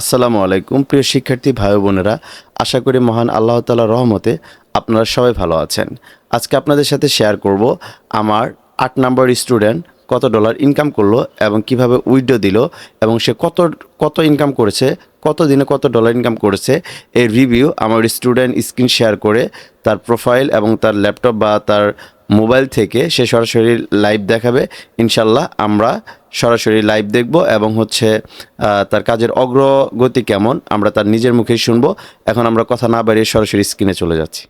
আসসালামু আলাইকুম, প্রিয় শিক্ষার্থী ভাই বোনেরা। আশা করি মহান আল্লাহ তালার রহমতে আপনারা সবাই ভালো আছেন। আজকে আপনাদের সাথে শেয়ার করব আমার আট নাম্বার স্টুডেন্ট কত ডলার ইনকাম করল এবং কীভাবে উইডো দিল এবং সে কত কত ইনকাম করেছে কত দিনে কত ডলার ইনকাম করেছে এর রিভিউ আমার স্টুডেন্ট স্ক্রিন শেয়ার করে তার প্রোফাইল এবং তার ল্যাপটপ বা তার মোবাইল থেকে সে সরাসরি লাইভ দেখাবে। ইনশাল্লাহ আমরা সরাসরি লাইভ দেখব এবং হচ্ছে আহ, তার কাজের অগ্রগতি কেমন আমরা তার নিজের মুখেই শুনব। এখন আমরা কথা না বাড়িয়ে সরাসরি স্ক্রিনে চলে যাচ্ছি।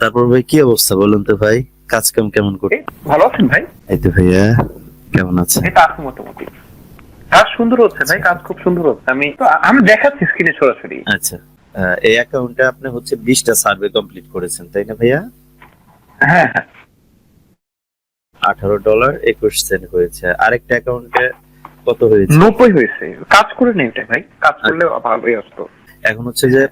তারপর ভাই কি অবস্থা বলুন তো ভাই? কাজ কাম কেমন করে ভালো আছেন ভাই? এই তো ভাইয়া কেমন আছে মোটামুটি। কাজ সুন্দর হচ্ছে ভাই কাজ খুব সুন্দর হচ্ছে। আমি আমি দেখাচ্ছি স্ক্রিনে সরাসরি। আচ্ছা। এই অ্যাকাউন্টে আপনি হচ্ছে বিশটা সার্ভে কমপ্লিট করেছেন তাই না ভাইয়া? হ্যাঁ হ্যাঁ। আঠারো ডলার একুশ সেন্ট হয়েছে। আরেকটা অ্যাকাউন্টে কত হয়েছে? নব্বই হয়েছে। কাজ করে নেই ওটাই ভাই। কাজ করলে ভালোই আসতো। এখন হচ্ছে যে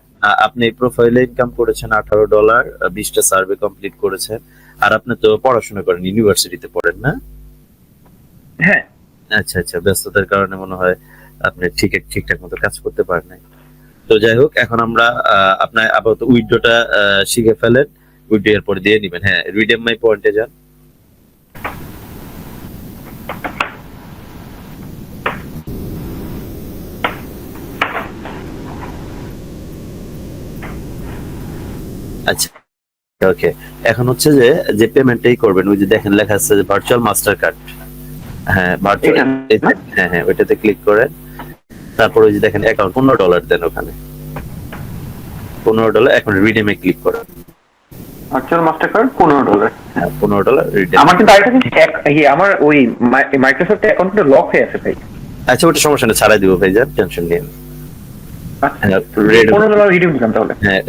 আপনি প্রোফাইলে ইনকাম করেছেন আঠারো ডলার বিশটা সার্ভে কমপ্লিট করেছেন। আর আপনি তো পড়াশোনা করেন ইউনিভার্সিটিতে পড়েন না? হ্যাঁ। আচ্ছা আচ্ছা ব্যস্ততার কারণে মনে হয় আপনি ঠিক, ঠিকঠাক মতো কাজ করতে পারেন নাই। তো যাই হোক, এখন আমরা আপনার আপাতত উইড্রোটা শিখে ফেলেন, উইড্রো এর পরে দিয়ে দিবেন হ্যাঁ রিডেম মাই পয়েন্টে যান। আচ্ছা ওকে এখন হচ্ছে যে যে পেমেন্টটাই করবেন, ওই যে দেখেন লেখা আছে যে ভার্চুয়াল মাস্টার কার্ড হ্যাঁ ভার্চুয়াল হ্যাঁ হ্যাঁ ওইটাতে ক্লিক করেন। তারপর ওই যে দেখেন অ্যাকাউন্ট পনেরো ডলার দেন ওখানে। পনেরো ডলার এখন রিডেমে ক্লিক করেন। ভার্চুয়াল মাস্টার কার্ড পনেরো ডলার হ্যাঁ পনেরো ডলার রিডেম আমার কিন্তু আরেকটা জিনিস আমার ওই মাইক্রোসফট অ্যাকাউন্টটা লক হয়ে আছে ভাই। আচ্ছা ওটা সমস্যা ছাড়াই দিব ভাই যান টেনশন নিয়ে আচ্ছা, হ্যাঁ হ্যাঁ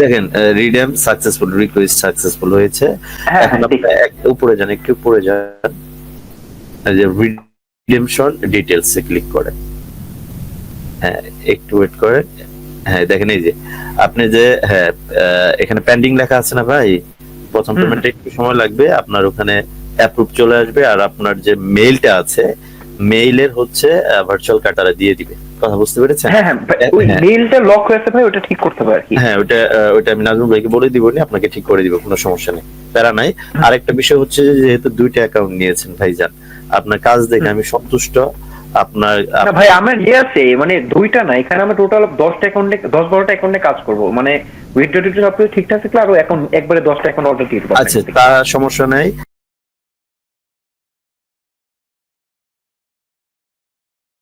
দেখেন রিডেম সাকসেসফুল রিকোয়েস্ট সাকসেসফুল হয়েছে। হ্যাঁ এখন হ্যাঁ আপনি উপরে যান একটু উপরে যান। যে রিডেমশন ডিটেলস ক্লিক করেন হ্যাঁ একটু ওয়েট করেন। হ্যাঁ দেখেন এই যে আপনি যে হ্যাঁ এখানে পেন্ডিং লেখা আছে না ভাই? প্রথম। পেমেন্টে একটু সময় লাগবে আপনার ওখানে অ্যাপ্রুভ চলে আসবে আর আপনার যে মেইলটা আছে মেইলের হচ্ছে ভার্চুয়াল কার্ডটা দিয়ে দিবে। কথা বুঝতে পেরেছেন? হ্যাঁ হ্যাঁ ওই। মেইলটা লক হয়ে আছে ভাই ওটা ঠিক করতে হবে আর কি। হ্যাঁ ওটা ওটা আমি নাজমুল ভাইকে বলে দিবনি আপনাকে ঠিক করে দিব কোনো সমস্যা নেই। প্যারা নাই। আরেকটা বিষয় হচ্ছে যে যেহেতু দুইটা অ্যাকাউন্ট নিয়েছেন ভাইজান আপনার কাজ দেখে আমি সন্তুষ্ট। আপনার আপ- ভাই আমার ইয়ে আছে মানে দুইটা না এখানে আমরা টোটাল দশটা অ্যাকাউন্টে দশ বারোটা অ্যাকাউন্টে কাজ করব। মানে উইথড্র টিড্রো সবকিছু ঠিকঠাক থাকলে আরও এখন একবারে দশটা অ্যাকাউন্ট অর্ডার দিয়ে আচ্ছা তা সমস্যা নাই।